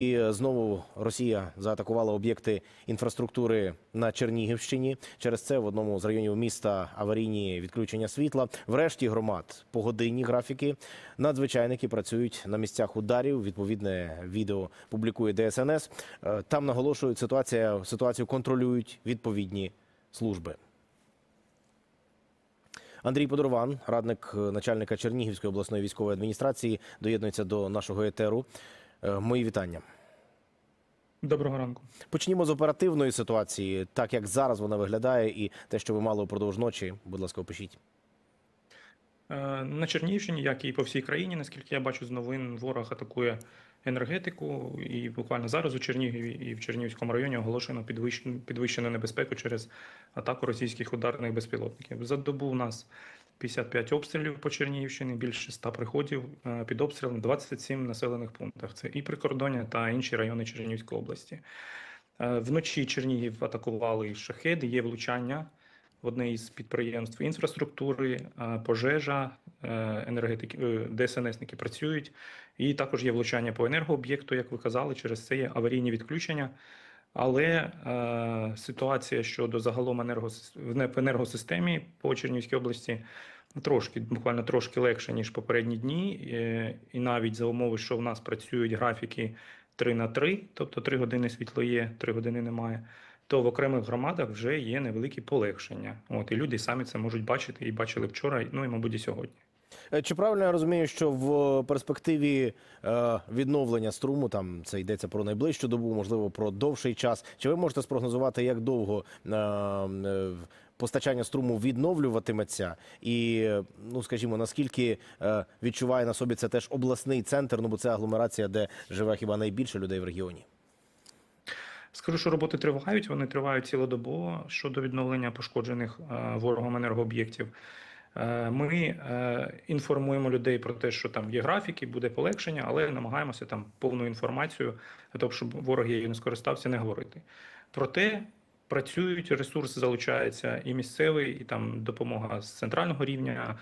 І знову Росія заатакувала об'єкти інфраструктури на Чернігівщині. Через це в одному з районів міста аварійні відключення світла. Врешті громад погодинні графіки. Надзвичайники працюють на місцях ударів. Відповідне відео публікує ДСНС. Е, Там наголошують ситуація ситуацію контролюють відповідні служби. Андрій Подорван, радник е, начальника Чернігівської обласної військової адміністрації, доєднується до нашого етеру. Е, Мої вітання. Доброго ранку. Почнімо з оперативної ситуації, так як зараз вона виглядає, і те, що ви мали упродовж ночі. Будь ласка, опишіть. Е, На Чернігівщині, як і по всій країні, наскільки я бачу з новин, ворог атакує енергетику. І буквально зараз у Чернігові і в Чернігівському районі оголошено підвищену, підвищену небезпеку через атаку російських ударних безпілотників. За добу у нас 55 обстрілів по Чернігівщині, більше 100 приходів е, під обстрілом, 27 населених пунктах. Це і прикордоння та інші райони Чернігівської області. Е, Вночі Чернігів атакували шахеди, є влучання в одне із підприємств інфраструктури, е, пожежа, е, енергетики, е, ДСНСники працюють. І також є влучання по енергооб'єкту, як ви казали, через це є аварійні відключення. Але е, ситуація щодо загалом енергосис- в енергосистемі по Чернігівській області трошки, буквально трошки легше, ніж попередні дні. І навіть за умови, що в нас працюють графіки 3 на 3, тобто 3 години світло є, 3 години немає, то в окремих громадах вже є невеликі полегшення. От, і люди самі це можуть бачити і бачили вчора, ну і, мабуть, і сьогодні. Е, Чи правильно я розумію, що в перспективі е, відновлення струму, там це йдеться про найближчу добу, можливо, про довший час. Чи ви можете спрогнозувати, як довго е, постачання струму відновлюватиметься? І, ну скажімо, наскільки відчуває на собі це теж обласний центр? Ну бо це агломерація, де живе хіба найбільше людей в регіоні? Скажу, що роботи тривають, вони тривають цілодобово щодо відновлення пошкоджених е, ворогом енергооб'єктів. Е, Ми е, інформуємо людей про те, що там є графіки, буде полегшення, але намагаємося там повну інформацію того, щоб ворог її не скористався, не говорити. Проте працюють, ресурс залучається і місцевий, і там допомога з центрального рівня.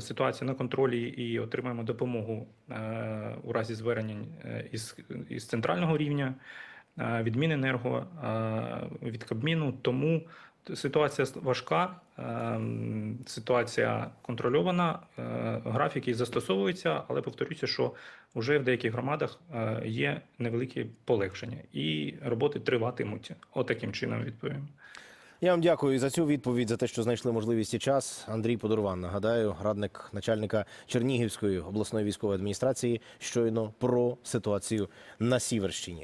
Ситуація на контролі і отримаємо допомогу у разі звернень із, із центрального рівня від Міненерго, е, від Кабміну. Тому ситуація важка, е, ситуація контрольована, е, графіки застосовуються, але повторюся, що вже в деяких громадах е, є невеликі полегшення, і роботи триватимуть. Отаким чином відповім. Я вам дякую за цю відповідь за те, що знайшли можливість і час. Андрій Подорван, нагадаю, радник начальника Чернігівської обласної військової адміністрації, щойно про ситуацію на Сіверщині.